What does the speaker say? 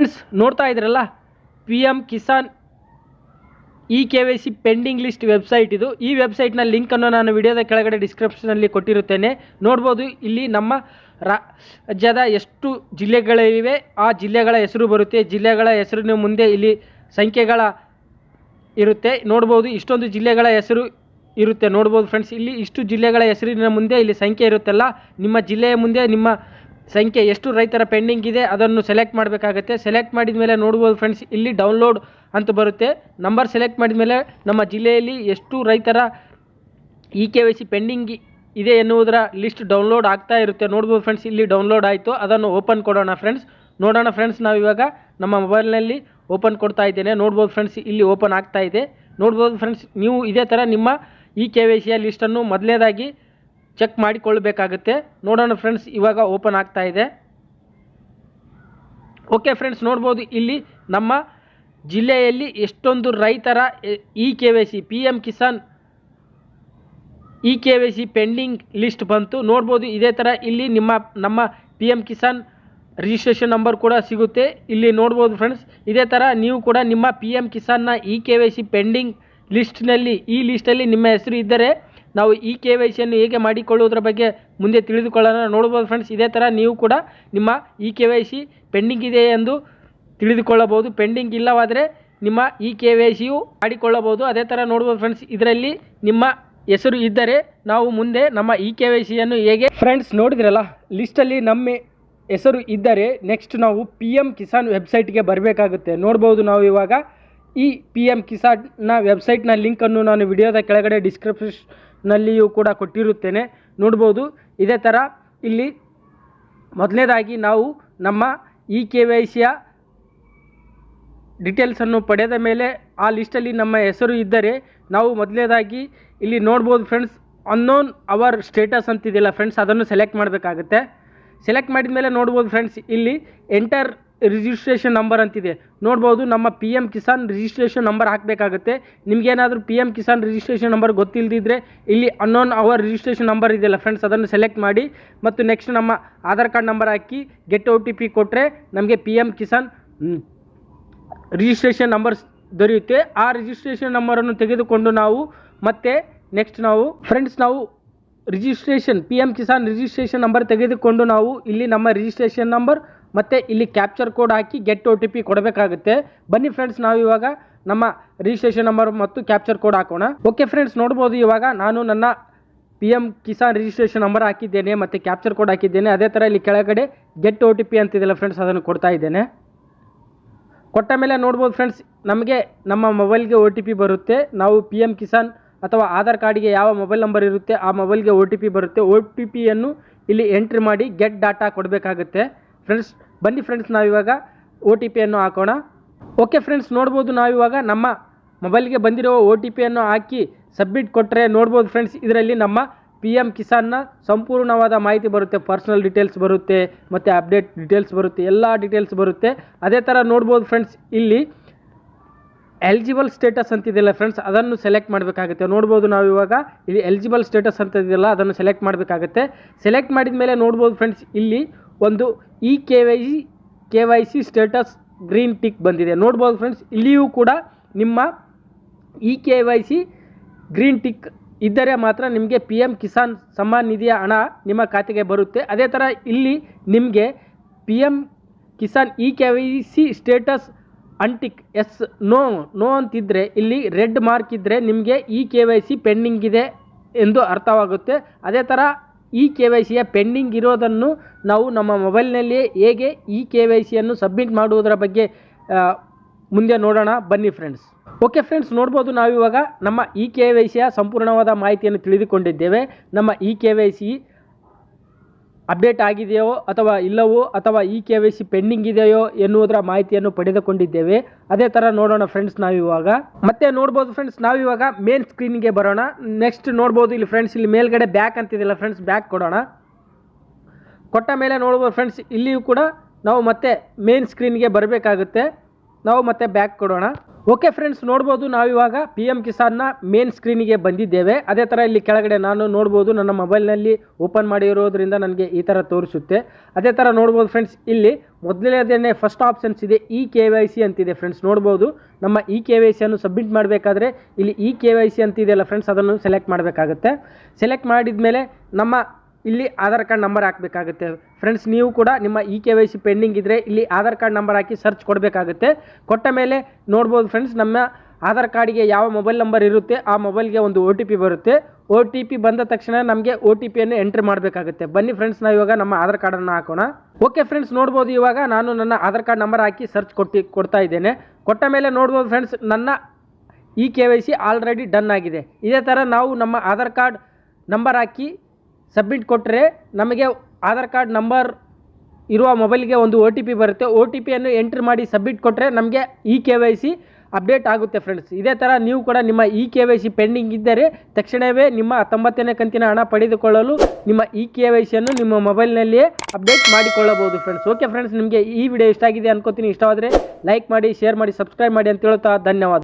Friends ನೋಡ್ತಾ ಇದ್ರಲ್ಲ P M Kisan E K Y C pending list website ಇದು. ಈ ವೆಬ್ಸೈಟ್ನ ಲಿಂಕನ್ನು ನಾನು ವಿಡಿಯೋದ ಕೆಳಗಡೆ ಡಿಸ್ಕ್ರಿಪ್ಷನಲ್ಲಿ ಕೊಟ್ಟಿರುತ್ತೇನೆ. ನೋಡ್ಬೋದು, ಇಲ್ಲಿ ನಮ್ಮ ರಾಜ್ಯದ ಎಷ್ಟು ಜಿಲ್ಲೆಗಳಿವೆ, ಆ ಜಿಲ್ಲೆಗಳ ಹೆಸರು ಬರುತ್ತೆ. ಜಿಲ್ಲೆಗಳ ಹೆಸರಿನ ಮುಂದೆ ಇಲ್ಲಿ ಸಂಖ್ಯೆಗಳ ಇರುತ್ತೆ. ನೋಡ್ಬೋದು, ಇಷ್ಟೊಂದು ಜಿಲ್ಲೆಗಳ ಹೆಸರು ಇರುತ್ತೆ. ನೋಡ್ಬೋದು ಫ್ರೆಂಡ್ಸ್ ಇಲ್ಲಿ ಇಷ್ಟು ಜಿಲ್ಲೆಗಳ ಹೆಸರಿನ ಮುಂದೆ ಇಲ್ಲಿ ಸಂಖ್ಯೆ ಇರುತ್ತಲ್ಲ. ನಿಮ್ಮ ಜಿಲ್ಲೆಯ ಮುಂದೆ ನಿಮ್ಮ ಸಂಖ್ಯೆ ಎಷ್ಟು ರೈತರ ಪೆಂಡಿಂಗ್ ಇದೆ ಅದನ್ನು ಸೆಲೆಕ್ಟ್ ಮಾಡಬೇಕಾಗತ್ತೆ. ಸೆಲೆಕ್ಟ್ ಮಾಡಿದ ಮೇಲೆ ನೋಡ್ಬೋದು ಫ್ರೆಂಡ್ಸ್, ಇಲ್ಲಿ ಡೌನ್ಲೋಡ್ ಅಂತ ಬರುತ್ತೆ. ನಂಬರ್ ಸೆಲೆಕ್ಟ್ ಮಾಡಿದ ಮೇಲೆ ನಮ್ಮ ಜಿಲ್ಲೆಯಲ್ಲಿ ಎಷ್ಟು ರೈತರ E K Y C pending ಇದೆ ಎನ್ನುವುದರ ಲಿಸ್ಟ್ ಡೌನ್ಲೋಡ್ ಆಗ್ತಾ ಇರುತ್ತೆ. ನೋಡ್ಬೋದು ಫ್ರೆಂಡ್ಸ್, ಇಲ್ಲಿ ಡೌನ್ಲೋಡ್ ಆಯಿತು. ಅದನ್ನು ಓಪನ್ ಕೊಡೋಣ ಫ್ರೆಂಡ್ಸ್. ನೋಡೋಣ ಫ್ರೆಂಡ್ಸ್ ನಾವು ಇವಾಗ ನಮ್ಮ ಮೊಬೈಲ್ನಲ್ಲಿ ಓಪನ್ ಕೊಡ್ತಾ ಇದ್ದೇನೆ. ನೋಡ್ಬೋದು ಫ್ರೆಂಡ್ಸ್, ಇಲ್ಲಿ ಓಪನ್ ಆಗ್ತಾ ಇದೆ. ನೋಡ್ಬೋದು ಫ್ರೆಂಡ್ಸ್, ನೀವು ಇದೇ ಥರ ನಿಮ್ಮ ಇ ಕೆ ವೈ ಸಿಯ ಲಿಸ್ಟನ್ನು ಮೊದಲನೇದಾಗಿ ಚೆಕ್ ಮಾಡಿಕೊಳ್ಳಬೇಕಾಗುತ್ತೆ. ನೋಡೋಣ ಫ್ರೆಂಡ್ಸ್ ಇವಾಗ ಓಪನ್ ಆಗ್ತಾ ಇದೆ. ಓಕೆ ಫ್ರೆಂಡ್ಸ್ ನೋಡ್ಬೋದು ಇಲ್ಲಿ ನಮ್ಮ ಜಿಲ್ಲೆಯಲ್ಲಿ ಎಷ್ಟೊಂದು ರೈತರ E K Y C P M Kisan E K Y C pending list ಬಂತು. ನೋಡ್ಬೋದು ಇದೇ ಥರ ಇಲ್ಲಿ ನಿಮ್ಮ, ನಮ್ಮ P M Kisan registration number ಕೂಡ ಸಿಗುತ್ತೆ. ಇಲ್ಲಿ ನೋಡ್ಬೋದು ಫ್ರೆಂಡ್ಸ್ ಇದೇ ಥರ ನೀವು ಕೂಡ ನಿಮ್ಮ P M ಕಿಸಾನ್ನ E K Y C pending ಲಿಸ್ಟ್ನಲ್ಲಿ ಈ ಲಿಸ್ಟಲ್ಲಿ ನಿಮ್ಮ ಹೆಸರು ಇದ್ದರೆ ನಾವು ಈ ಕೆ ವೈ ಸಿಯನ್ನು ಹೇಗೆ ಮಾಡಿಕೊಳ್ಳುವುದರ ಬಗ್ಗೆ ಮುಂದೆ ತಿಳಿದುಕೊಳ್ಳೋಣ. ನೋಡ್ಬೋದು ಫ್ರೆಂಡ್ಸ್ ಇದೇ ಥರ ನೀವು ಕೂಡ ನಿಮ್ಮ E K Y C pending ಇದೆ ಎಂದು ತಿಳಿದುಕೊಳ್ಳಬಹುದು. ಪೆಂಡಿಂಗ್ ಇಲ್ಲವಾದರೆ ನಿಮ್ಮ ಇ ಕೆ ವೈ ಸಿಯು ಮಾಡಿಕೊಳ್ಳಬಹುದು. ಅದೇ ಥರ ನೋಡ್ಬೋದು ಫ್ರೆಂಡ್ಸ್ ಇದರಲ್ಲಿ ನಿಮ್ಮ ಹೆಸರು ಇದ್ದರೆ ನಾವು ಮುಂದೆ ನಮ್ಮ ಇ ಕೆ ವೈ ಸಿಯನ್ನು ಹೇಗೆ ಫ್ರೆಂಡ್ಸ್ ನೋಡಿದ್ರಲ್ಲ ಲಿಸ್ಟಲ್ಲಿ ನಮ್ಮ ಹೆಸರು ಇದ್ದರೆ ನೆಕ್ಸ್ಟ್ ನಾವು ಪಿ ಎಂ ಕಿಸಾನ್ ವೆಬ್ಸೈಟ್ಗೆ ಬರಬೇಕಾಗುತ್ತೆ. ನೋಡ್ಬೋದು ನಾವು ಇವಾಗ ಈ ಪಿ ಎಂ ಕಿಸಾನ್ನ ವೆಬ್ಸೈಟ್ನ ಲಿಂಕನ್ನು ನಾನು ವಿಡಿಯೋದ ಕೆಳಗಡೆ ಡಿಸ್ಕ್ರಿಪ್ಷನ್ನಲ್ಲಿಯೂ ಕೂಡ ಕೊಟ್ಟಿರುತ್ತೇನೆ. ನೋಡ್ಬೋದು, ಇದೇ ಥರ ಇಲ್ಲಿ ಮೊದಲನೇದಾಗಿ ನಾವು ನಮ್ಮ ಇ ಕೆ ವೈ ಸಿಯ ಡೀಟೇಲ್ಸನ್ನು ಪಡೆದ ಮೇಲೆ ಆ ಲಿಸ್ಟಲ್ಲಿ ನಮ್ಮ ಹೆಸರು ಇದ್ದರೆ ನಾವು ಮೊದಲನೇದಾಗಿ ಇಲ್ಲಿ ನೋಡ್ಬೋದು ಫ್ರೆಂಡ್ಸ್ ಅನ್ನೋನ್ ಅವರ್ ಸ್ಟೇಟಸ್ ಅಂತಿದೆಯಲ್ಲ ಫ್ರೆಂಡ್ಸ್ ಅದನ್ನು ಸೆಲೆಕ್ಟ್ ಮಾಡಬೇಕಾಗುತ್ತೆ. ಸೆಲೆಕ್ಟ್ ಮಾಡಿದ ಮೇಲೆ ನೋಡ್ಬೋದು ಫ್ರೆಂಡ್ಸ್ ಇಲ್ಲಿ ಎಂಟರ್ ರಿಜಿಸ್ಟ್ರೇಷನ್ ನಂಬರ್ ಅಂತಿದೆ. ನೋಡ್ಬೋದು ನಮ್ಮ P M Kisan registration number ಹಾಕಬೇಕಾಗುತ್ತೆ. ನಿಮಗೇನಾದರೂ P M Kisan registration number ಗೊತ್ತಿಲ್ಲದಿದ್ದರೆ ಇಲ್ಲಿ ಅನ್ನೋನ್ ಅವರ್ ರಿಜಿಸ್ಟ್ರೇಷನ್ ನಂಬರ್ ಇದೆಯಲ್ಲ ಫ್ರೆಂಡ್ಸ್ ಅದನ್ನು ಸೆಲೆಕ್ಟ್ ಮಾಡಿ ಮತ್ತು ನೆಕ್ಸ್ಟ್ ನಮ್ಮ ಆಧಾರ್ ಕಾರ್ಡ್ ನಂಬರ್ ಹಾಕಿ ಗೆಟ್ ಒ ಟಿ ಪಿ ಕೊಟ್ಟರೆ ನಮಗೆ P M Kisan registration numbers ದೊರೆಯುತ್ತೆ. ಆ ರಿಜಿಸ್ಟ್ರೇಷನ್ ನಂಬರನ್ನು ತೆಗೆದುಕೊಂಡು ನಾವು ಮತ್ತೆ ನೆಕ್ಸ್ಟ್ ನಾವು ಫ್ರೆಂಡ್ಸ್ ನಾವು registration P M Kisan registration number ತೆಗೆದುಕೊಂಡು ನಾವು ಇಲ್ಲಿ ನಮ್ಮ ರಿಜಿಸ್ಟ್ರೇಷನ್ ನಂಬರ್ ಮತ್ತು ಇಲ್ಲಿ ಕ್ಯಾಪ್ಚರ್ ಕೋಡ್ ಹಾಕಿ ಗೆಟ್ ಒ ಟಿ ಪಿ ಕೊಡಬೇಕಾಗುತ್ತೆ. ಬನ್ನಿ ಫ್ರೆಂಡ್ಸ್ ನಾವು ಇವಾಗ ನಮ್ಮ ರಿಜಿಸ್ಟ್ರೇಷನ್ ನಂಬರ್ ಮತ್ತು ಕ್ಯಾಪ್ಚರ್ ಕೋಡ್ ಹಾಕೋಣ. ಓಕೆ ಫ್ರೆಂಡ್ಸ್ ನೋಡ್ಬೋದು ಇವಾಗ ನಾನು ನನ್ನ P M Kisan registration number ಹಾಕಿದ್ದೇನೆ ಮತ್ತು ಕ್ಯಾಪ್ಚರ್ ಕೋಡ್ ಹಾಕಿದ್ದೇನೆ. ಅದೇ ಥರ ಇಲ್ಲಿ ಕೆಳಗಡೆ ಗೆಟ್ ಒ ಟಿ ಪಿ ಅಂತಿದೆಯಲ್ಲ ಫ್ರೆಂಡ್ಸ್ ಅದನ್ನು ಕೊಡ್ತಾ ಇದ್ದೇನೆ. ಕೊಟ್ಟ ಮೇಲೆ ನೋಡ್ಬೋದು ಫ್ರೆಂಡ್ಸ್ ನಮಗೆ ನಮ್ಮ ಮೊಬೈಲ್ಗೆ ಒ ಟಿ ಪಿ ಬರುತ್ತೆ. ನಾವು ಪಿ ಎಂ ಕಿಸಾನ್ ಅಥವಾ ಆಧಾರ್ ಕಾರ್ಡಿಗೆ ಯಾವ ಮೊಬೈಲ್ ನಂಬರ್ ಇರುತ್ತೆ, ಆ ಮೊಬೈಲ್ಗೆ ಒ ಟಿ ಪಿ ಬರುತ್ತೆ. ಒ ಟಿ ಪಿಯನ್ನು ಇಲ್ಲಿ ಎಂಟ್ರಿ ಮಾಡಿ ಗೆಟ್ ಡಾಟಾ ಕೊಡಬೇಕಾಗುತ್ತೆ. ಫ್ರೆಂಡ್ಸ್ ಬನ್ನಿ ಫ್ರೆಂಡ್ಸ್ ನಾವಿವಾಗ ಓ ಟಿ ಪಿಯನ್ನು ಹಾಕೋಣ. ಓಕೆ ಫ್ರೆಂಡ್ಸ್ ನೋಡ್ಬೋದು ನಾವಿವಾಗ ನಮ್ಮ ಮೊಬೈಲ್ಗೆ ಬಂದಿರೋ ಓ ಟಿ ಪಿಯನ್ನು ಹಾಕಿ ಸಬ್ಮಿಟ್ ಕೊಟ್ಟರೆ ನೋಡ್ಬೋದು ಫ್ರೆಂಡ್ಸ್ ಇದರಲ್ಲಿ ನಮ್ಮ ಪಿ ಎಂ ಕಿಸಾನ್ನ ಸಂಪೂರ್ಣವಾದ ಮಾಹಿತಿ ಬರುತ್ತೆ. ಪರ್ಸ್ನಲ್ ಡೀಟೇಲ್ಸ್ ಬರುತ್ತೆ, ಮತ್ತು ಅಪ್ಡೇಟ್ ಡೀಟೇಲ್ಸ್ ಬರುತ್ತೆ, ಎಲ್ಲ ಡೀಟೇಲ್ಸ್ ಬರುತ್ತೆ. ಅದೇ ಥರ ನೋಡ್ಬೋದು ಫ್ರೆಂಡ್ಸ್ ಇಲ್ಲಿ ಎಲಿಜಿಬಲ್ ಸ್ಟೇಟಸ್ ಅಂತಿದೆಯಲ್ಲ ಫ್ರೆಂಡ್ಸ್ ಅದನ್ನು ಸೆಲೆಕ್ಟ್ ಮಾಡಬೇಕಾಗುತ್ತೆ. ನೋಡ್ಬೋದು ನಾವು ಇವಾಗ ಇಲ್ಲಿ ಎಲಿಜಿಬಲ್ ಸ್ಟೇಟಸ್ ಅಂತ ಇದೆಯಲ್ಲ, ಅದನ್ನು ಸೆಲೆಕ್ಟ್ ಮಾಡಬೇಕಾಗುತ್ತೆ. ಸೆಲೆಕ್ಟ್ ಮಾಡಿದ ಮೇಲೆ ನೋಡ್ಬೋದು ಫ್ರೆಂಡ್ಸ್ ಇಲ್ಲಿ ಒಂದು E K Y C, K Y C status green tick ಬಂದಿದೆ. ನೋಡ್ಬೋದು ಫ್ರೆಂಡ್ಸ್ ಇಲ್ಲಿಯೂ ಕೂಡ ನಿಮ್ಮ E K Y C green tick ಇದ್ದರೆ ಮಾತ್ರ ನಿಮಗೆ ಪಿ ಎಂ ಕಿಸಾನ್ ಸಮ್ಮಾನ್ ನಿಧಿಯ ಹಣ ನಿಮ್ಮ ಖಾತೆಗೆ ಬರುತ್ತೆ. ಅದೇ ಥರ ಇಲ್ಲಿ ನಿಮಗೆ P M Kisan E K Y C status and tick yes no no ಅಂತಿದ್ದರೆ ಇಲ್ಲಿ ರೆಡ್ ಮಾರ್ಕ್ ಇದ್ದರೆ ನಿಮಗೆ E K Y C pending ಇದೆ ಎಂದು ಅರ್ಥವಾಗುತ್ತೆ. ಅದೇ ಥರ ಇ ಕೆ ವೈ ಸಿಯ ಪೆಂಡಿಂಗ್ ಇರೋದನ್ನು ನಾವು ನಮ್ಮ ಮೊಬೈಲ್ನಲ್ಲಿಯೇ ಹೇಗೆ ಇ ಕೆ ವೈ ಸಿಯನ್ನು ಸಬ್ಮಿಟ್ ಮಾಡುವುದರ ಬಗ್ಗೆ ಮುಂದೆ ನೋಡೋಣ. ಬನ್ನಿ ಫ್ರೆಂಡ್ಸ್. ಓಕೆ ಫ್ರೆಂಡ್ಸ್, ನೋಡ್ಬೋದು ನಾವಿವಾಗ ನಮ್ಮ ಇ ಕೆ ವೈ ಸಿಯ ಸಂಪೂರ್ಣವಾದ ಮಾಹಿತಿಯನ್ನು ತಿಳಿದುಕೊಂಡಿದ್ದೇವೆ. ನಮ್ಮ E K Y C update ಆಗಿದೆಯೋ ಅಥವಾ ಇಲ್ಲವೋ ಅಥವಾ E K Y C pending ಇದೆಯೋ ಎನ್ನುವುದರ ಮಾಹಿತಿಯನ್ನು ಪಡೆದುಕೊಂಡಿದ್ದೇವೆ. ಅದೇ ಥರ ನೋಡೋಣ ಫ್ರೆಂಡ್ಸ್ ನಾವಿವಾಗ. ಮತ್ತೆ ನೋಡ್ಬೋದು ಫ್ರೆಂಡ್ಸ್, ನಾವಿವಾಗ ಮೇನ್ ಸ್ಕ್ರೀನ್ಗೆ ಬರೋಣ. ನೆಕ್ಸ್ಟ್ ನೋಡ್ಬೋದು ಇಲ್ಲಿ ಫ್ರೆಂಡ್ಸ್, ಇಲ್ಲಿ ಮೇಲ್ಗಡೆ ಬ್ಯಾಕ್ ಅಂತಿದೆಯಲ್ಲ ಫ್ರೆಂಡ್ಸ್ ಬ್ಯಾಕ್ ಕೊಡೋಣ. ಕೊಟ್ಟ ಮೇಲೆ ನೋಡ್ಬೋದು ಫ್ರೆಂಡ್ಸ್, ಇಲ್ಲಿಯೂ ಕೂಡ ನಾವು ಮತ್ತೆ ಮೇನ್ ಸ್ಕ್ರೀನ್ಗೆ ಬರಬೇಕಾಗುತ್ತೆ. ನಾವು ಮತ್ತೆ ಬ್ಯಾಕ್ ಕೊಡೋಣ. ಓಕೆ ಫ್ರೆಂಡ್ಸ್ ನೋಡ್ಬೋದು ನಾವಿವಾಗ ಪಿ ಎಂ ಕಿಸಾನ್ನ ಮೇನ್ ಸ್ಕ್ರೀನಿಗೆ ಬಂದಿದ್ದೇವೆ. ಅದೇ ಥರ ಇಲ್ಲಿ ಕೆಳಗಡೆ ನಾನು ನೋಡ್ಬೋದು ನನ್ನ ಮೊಬೈಲ್ನಲ್ಲಿ ಓಪನ್ ಮಾಡಿರೋದ್ರಿಂದ ನನಗೆ ಈ ಥರ ತೋರಿಸುತ್ತೆ. ಅದೇ ಥರ ನೋಡ್ಬೋದು ಫ್ರೆಂಡ್ಸ್ ಇಲ್ಲಿ ಮೊದಲನೇದೇ ಫಸ್ಟ್ ಆಪ್ಷನ್ಸ್ ಇದೆ ಇ ಕೆ ವೈ ಸಿ ಅಂತಿದೆ ಫ್ರೆಂಡ್ಸ್ ನೋಡ್ಬೋದು. ನಮ್ಮ ಇ ಕೆ ವೈ ಸಿಯನ್ನು ಸಬ್ಮಿಟ್ ಮಾಡಬೇಕಾದ್ರೆ ಇಲ್ಲಿ ಇ ಕೆ ವೈ ಸಿ ಅಂತಿದೆಯಲ್ಲ ಫ್ರೆಂಡ್ಸ್ ಅದನ್ನು ಸೆಲೆಕ್ಟ್ ಮಾಡಬೇಕಾಗುತ್ತೆ. ಸೆಲೆಕ್ಟ್ ಮಾಡಿದ ಮೇಲೆ ನಮ್ಮ ಇಲ್ಲಿ ಆಧಾರ್ ಕಾರ್ಡ್ ನಂಬರ್ ಹಾಕಬೇಕಾಗುತ್ತೆ. ಫ್ರೆಂಡ್ಸ್ ನೀವು ಕೂಡ ನಿಮ್ಮ E K Y C pending ಇದ್ದರೆ ಇಲ್ಲಿ ಆಧಾರ್ ಕಾರ್ಡ್ ನಂಬರ್ ಹಾಕಿ ಸರ್ಚ್ ಕೊಡಬೇಕಾಗುತ್ತೆ. ಕೊಟ್ಟ ಮೇಲೆ ನೋಡ್ಬೋದು ಫ್ರೆಂಡ್ಸ್ ನಮ್ಮ ಆಧಾರ್ ಕಾರ್ಡ್ಗೆ ಯಾವ ಮೊಬೈಲ್ ನಂಬರ್ ಇರುತ್ತೆ, ಆ ಮೊಬೈಲ್ಗೆ ಒಂದು ಒ ಬರುತ್ತೆ. ಒ ಬಂದ ತಕ್ಷಣ ನಮಗೆ ಒ ಟಿ ಪಿಯನ್ನು ಎಂಟ್ರಿ ಮಾಡಬೇಕಾಗುತ್ತೆ. ಬನ್ನಿ ಫ್ರೆಂಡ್ಸ್ ನಾವು ಇವಾಗ ನಮ್ಮ ಆಧಾರ್ ಕಾರ್ಡನ್ನು ಹಾಕೋಣ. ಓಕೆ ಫ್ರೆಂಡ್ಸ್ ನೋಡ್ಬೋದು ಇವಾಗ ನಾನು ನನ್ನ ಆಧಾರ್ ಕಾರ್ಡ್ ನಂಬರ್ ಹಾಕಿ ಸರ್ಚ್ ಕೊಟ್ಟು, ಕೊಡ್ತಾ ಇದ್ದೇನೆ. ಕೊಟ್ಟ ಮೇಲೆ ನೋಡ್ಬೋದು ಫ್ರೆಂಡ್ಸ್ ನನ್ನ E K Y C already done ಆಗಿದೆ. ಇದೇ ಥರ ನಾವು ನಮ್ಮ ಆಧಾರ್ ಕಾರ್ಡ್ ನಂಬರ್ ಹಾಕಿ ಸಬ್ಮಿಟ್ ಕೊಟ್ಟರೆ ನಮಗೆ ಆಧಾರ್ ಕಾರ್ಡ್ ನಂಬರ್ ಇರುವ ಮೊಬೈಲ್ಗೆ ಒಂದು ಒ ಟಿ ಪಿ ಬರುತ್ತೆ. ಒ ಟಿ ಪಿಯನ್ನು ಎಂಟ್ರ್ ಮಾಡಿ ಸಬ್ಮಿಟ್ ಕೊಟ್ಟರೆ ನಮಗೆ E K Y C update ಆಗುತ್ತೆ ಫ್ರೆಂಡ್ಸ್. ಇದೇ ಥರ ನೀವು ಕೂಡ ನಿಮ್ಮ E K Y C pending ಇದ್ದರೆ ತಕ್ಷಣವೇ ನಿಮ್ಮ ಹತ್ತೊಂಬತ್ತನೇ ಕಂತಿನ ಹಣ ಪಡೆದುಕೊಳ್ಳಲು ನಿಮ್ಮ ಇ ಕೆ ವೈ ಸಿಯನ್ನು ನಿಮ್ಮ ಮೊಬೈಲ್ನಲ್ಲಿಯೇ ಅಪ್ಡೇಟ್ ಮಾಡಿಕೊಳ್ಳಬಹುದು ಫ್ರೆಂಡ್ಸ್. ಓಕೆ ಫ್ರೆಂಡ್ಸ್, ನಿಮಗೆ ಈ ವಿಡಿಯೋ ಇಷ್ಟ ಆಗಿದೆ ಅನ್ಕೋತೀನಿ. ಇಷ್ಟವಾದರೆ ಲೈಕ್ ಮಾಡಿ, ಶೇರ್ ಮಾಡಿ, ಸಬ್ಸ್ಕ್ರೈಬ್ ಮಾಡಿ ಅಂತ ಹೇಳ್ತಾ ಧನ್ಯವಾದ.